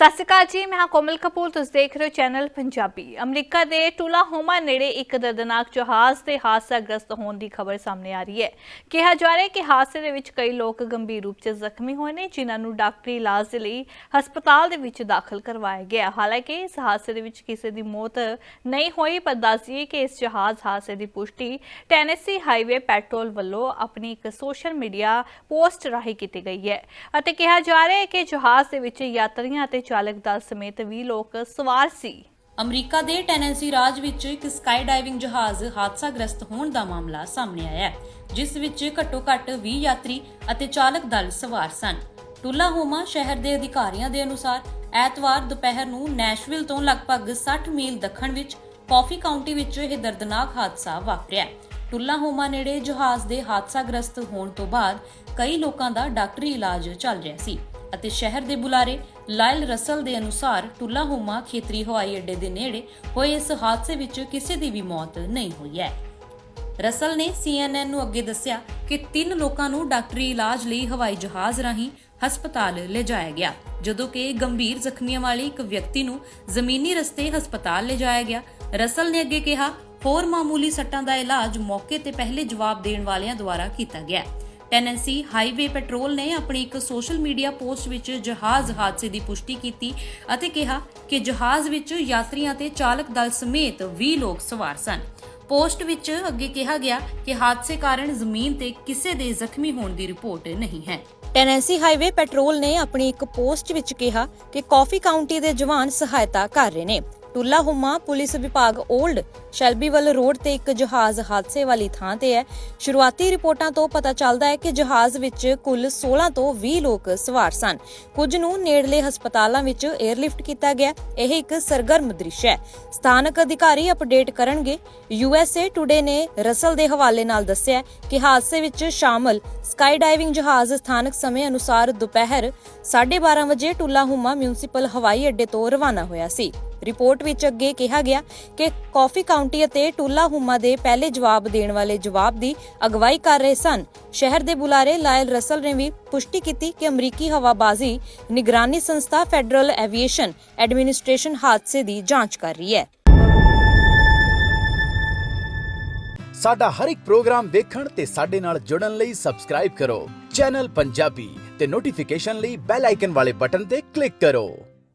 ਸਤਿ ਸ਼੍ਰੀ ਅਕਾਲ ਜੀ, ਮੈਂ ਹਾਂ ਕੋਮਲ ਕਪੂਰ, ਤੁਸੀਂ ਦੇਖ ਰਹੇ ਹੋ ਚੈਨਲ ਪੰਜਾਬੀ। ਅਮਰੀਕਾ ਦੇ ਟੁਲਾਹੋਮਾ ਨੇੜੇ ਇੱਕ ਦਰਦਨਾਕ ਜਹਾਜ਼ ਤੇ ਹਾਦਸਾਗ੍ਰਸਤ ਹੋਣ ਦੀ ਖਬਰ ਸਾਹਮਣੇ ਆ ਰਹੀ ਹੈ। ਕਿਹਾ ਜਾ ਰਿਹਾ ਹੈ ਕਿ ਹਾਦਸੇ ਦੇ ਵਿੱਚ ਕਈ ਲੋਕ ਗੰਭੀਰ ਰੂਪ 'ਚ ਜ਼ਖਮੀ ਹੋਏ ਨੇ, ਜਿਨ੍ਹਾਂ ਨੂੰ ਡਾਕਟਰੀ ਇਲਾਜ ਦੇ ਲਈ ਹਸਪਤਾਲ ਦੇ ਵਿੱਚ ਦਾਖਲ ਕਰਵਾਇਆ ਗਿਆ। ਹਾਲਾਂਕਿ ਇਸ ਹਾਦਸੇ ਦੇ ਵਿੱਚ ਕਿਸੇ ਦੀ ਮੌਤ ਨਹੀਂ ਹੋਈ, ਪਰ ਦੱਸੀਏ ਕਿ ਇਸ ਜਹਾਜ਼ ਹਾਦਸੇ ਦੀ ਪੁਸ਼ਟੀ ਟੈਨੇਸੀ ਹਾਈਵੇ ਪੈਟਰੋਲ ਵੱਲੋਂ ਆਪਣੀ ਇੱਕ ਸੋਸ਼ਲ ਮੀਡੀਆ ਪੋਸਟ ਰਾਹੀਂ ਕੀਤੀ ਗਈ ਹੈ। ਅਤੇ ਕਿਹਾ ਜਾ ਰਿਹਾ ਹੈ ਕਿ ਜਹਾਜ਼ ਦੇ ਵਿੱਚ ਯਾਤਰੀਆਂ ਅਤੇ ਚਾਲਕ ਦਲ ਸਮੇਤ 20 ਲੋਕ ਸਵਾਰ ਸੀ। ਅਮਰੀਕਾ ਦੇ ਟੈਨੈਂਸੀ ਰਾਜ ਵਿੱਚ ਇੱਕ ਸਕਾਈ ਡਾਈਵਿੰਗ ਜਹਾਜ਼ ਹਾਦਸਾਗ੍ਰਸਤ ਹੋਣ ਦਾ ਮਾਮਲਾ ਸਾਹਮਣੇ ਆਇਆ ਹੈ, ਜਿਸ ਵਿੱਚ ਘੱਟੋ-ਘੱਟ 20 ਯਾਤਰੀ ਅਤੇ ਚਾਲਕ ਦਲ ਸਵਾਰ ਸਨ। ਟੁਲਾਹੋਮਾ ਸ਼ਹਿਰ ਦੇ ਅਧਿਕਾਰੀਆਂ ਦੇ ਅਨੁਸਾਰ, ਐਤਵਾਰ ਦੁਪਹਿਰ ਨੂੰ ਨੈਸ਼ਵਿਲ ਤੋਂ ਲਗਭਗ 60 ਮੀਲ ਦੱਖਣ ਵਿੱਚ ਕਾਫੀ ਕਾਉਂਟੀ ਵਿੱਚ ਇਹ ਦਰਦਨਾਕ ਹਾਦਸਾ ਵਾਪਰਿਆ ਟੁਲਾਹੋਮਾ ਨੇੜੇ ਜਹਾਜ਼ ਦੇ ਹਾਦਸਾਗ੍ਰਸਤ ਹੋਣ ਤੋਂ ਬਾਅਦ ਕਈ ਲੋਕਾਂ ਦਾ ਡਾਕਟਰੀ ਇਲਾਜ ਚੱਲ ਰਿਹਾ ਸੀ। ਅਤੇ ਸ਼ਹਿਰ ਦੇ ਬੁਲਾਰੇ ਲਾਇਲ ਰਸਲ ਦੇ ਅਨੁਸਾਰ ਟੁਲਾਹੋਮਾ ਖੇਤਰੀ ਹਵਾਈ ਅੱਡੇ ਦੇ ਨੇੜੇ ਹੋਏ ਇਸ ਹਾਦਸੇ ਵਿੱਚ ਕਿਸੇ ਦੀ ਵੀ ਮੌਤ ਨਹੀਂ ਹੋਈ ਹੈ। ਰਸਲ ਨੇ CNN ਨੂੰ ਅੱਗੇ ਦੱਸਿਆ ਕਿ ਤਿੰਨ ਲੋਕਾਂ ਨੂੰ ਡਾਕਟਰੀ ਇਲਾਜ ਲਈ ਹਵਾਈ ਜਹਾਜ਼ ਰਾਹੀਂ ਹਸਪਤਾਲ ਲਿਜਾਇਆ ਗਿਆ, ਜਦੋਂ ਕਿ ਗੰਭੀਰ ਜ਼ਖਮੀਆਂ ਵਾਲੀ ਇੱਕ ਵਿਅਕਤੀ ਨੂੰ ਜ਼ਮੀਨੀ ਰਸਤੇ ਹਸਪਤਾਲ ਲਿਜਾਇਆ ਗਿਆ। ਰਸਲ ਨੇ ਅੱਗੇ ਕਿਹਾ, ਹੋਰ ਮਾਮੂਲੀ ਸੱਟਾਂ ਦਾ ਇਲਾਜ ਮੌਕੇ ਤੇ ਪਹਿਲੇ ਜਵਾਬ ਦੇਣ ਵਾਲਿਆਂ ਦੁਆਰਾ ਕੀਤਾ ਗਿਆ। ਟੈਨੈਂਸੀ ਹਾਈਵੇ ਪੈਟਰੋਲ ਨੇ ਆਪਣੀ ਇੱਕ ਸੋਸ਼ਲ ਮੀਡੀਆ ਪੋਸਟ ਵਿੱਚ ਜਹਾਜ਼ ਹਾਦਸੇ ਦੀ ਪੁਸ਼ਟੀ ਕੀਤੀ ਅਤੇ ਕਿਹਾ ਕਿ ਜਹਾਜ਼ ਵਿੱਚ ਯਾਤਰੀਆਂ ਤੇ ਚਾਲਕ ਦਲ ਸਮੇਤ 20 ਲੋਕ ਸਵਾਰ ਸਨ। ਪੋਸਟ ਵਿੱਚ ਅੱਗੇ ਕਿਹਾ ਗਿਆ ਕਿ ਹਾਦਸੇ ਕਾਰਨ ਜ਼ਮੀਨ ਤੇ ਕਿਸੇ ਦੇ ਜ਼ਖਮੀ ਹੋਣ ਦੀ ਰਿਪੋਰਟ ਨਹੀਂ ਹੈ। ਟੈਨੈਂਸੀ ਹਾਈਵੇ ਪੈਟਰੋਲ ਨੇ ਆਪਣੀ ਇੱਕ ਪੋਸਟ ਵਿੱਚ ਕਿਹਾ ਕਿ ਕਾਫੀ ਕਾਉਂਟੀ ਦੇ ਜਵਾਨ ਸਹਾਇਤਾ ਕਰ ਰਹੇ ਨੇ। ਟੁੱਲਾਹੁਮਾ ਪੁਲਿਸ ਵਿਭਾਗ 올ਡ ਸ਼ੈਲਬੀਵਲ ਰੋਡ ਤੇ ਇੱਕ ਜਹਾਜ਼ ਹਾਦਸੇ ਵਾਲੀ ਥਾਂ ਤੇ ਹੈ। ਸ਼ੁਰੂਆਤੀ ਰਿਪੋਰਟਾਂ ਤੋਂ ਪਤਾ ਚੱਲਦਾ ਹੈ ਕਿ ਜਹਾਜ਼ ਵਿੱਚ ਕੁੱਲ 16 ਤੋਂ 20 ਲੋਕ ਸਵਾਰ ਸਨ। ਕੁਝ ਨੂੰ ਨੇੜਲੇ ਹਸਪਤਾਲਾਂ ਵਿੱਚ 에ਅਰਲਿਫਟ ਕੀਤਾ ਗਿਆ। ਇਹ ਇੱਕ ਸਰਗਰਮ ਦ੍ਰਿਸ਼ ਹੈ। ਸਥਾਨਕ ਅਧਿਕਾਰੀ ਅਪਡੇਟ ਕਰਨਗੇ। USA ਟੁਡੇ ਨੇ ਰਸਲ ਦੇ ਹਵਾਲੇ ਨਾਲ ਦੱਸਿਆ ਕਿ ਹਾਦਸੇ ਵਿੱਚ ਸ਼ਾਮਲ ਸਕਾਈ ਡਾਈਵਿੰਗ ਜਹਾਜ਼ ਸਥਾਨਕ ਸਮੇਂ ਅਨੁਸਾਰ ਦੁਪਹਿਰ 12:30 ਵਜੇ ਟੁੱਲਾਹੁਮਾ ਮਿਊਨਿਸਪਲ ਹਵਾਈ ਅੱਡੇ ਤੋਂ ਰਵਾਨਾ ਹੋਇਆ ਸੀ। ਰਿਪੋਰਟ ਵਿੱਚ ਅੱਗੇ ਕਿਹਾ ਗਿਆ ਕਿ ਕਾਫੀ ਕਾਉਂਟੀ ਅਤੇ ਟੁੱਲਾਹੁਮਾ ਦੇ ਪਹਿਲੇ ਜਵਾਬ ਦੇਣ ਵਾਲੇ ਜਵਾਬ ਦੀ ਅਗਵਾਈ ਕਰ ਰਹੇ ਸਨ। ਸ਼ਹਿਰ ਦੇ ਬੁਲਾਰੇ ਲਾਇਲ ਰਸਲ ਨੇ ਵੀ ਪੁਸ਼ਟੀ ਕੀਤੀ ਕਿ ਅਮਰੀਕੀ ਹਵਾਬਾਜ਼ੀ ਨਿਗਰਾਨੀ ਸੰਸਥਾ ਫੈਡਰਲ ਐਵੀਏਸ਼ਨ ਐਡਮਿਨਿਸਟ੍ਰੇਸ਼ਨ ਹਾਦਸੇ ਦੀ ਜਾਂਚ ਕਰ ਰਹੀ ਹੈ। ਸਾਡਾ ਹਰ ਇੱਕ ਪ੍ਰੋਗਰਾਮ ਦੇਖਣ ਤੇ ਸਾਡੇ ਨਾਲ ਜੁੜਨ ਲਈ ਸਬਸਕ੍ਰਾਈਬ ਕਰੋ। ਚੈਨਲ ਪੰਜਾਬੀ ਤੇ ਨੋਟੀਫਿਕੇਸ਼ਨ ਲਈ ਬੈਲ ਆਈਕਨ ਵਾਲੇ ਬਟਨ ਤੇ ਕਲਿੱਕ ਕਰੋ।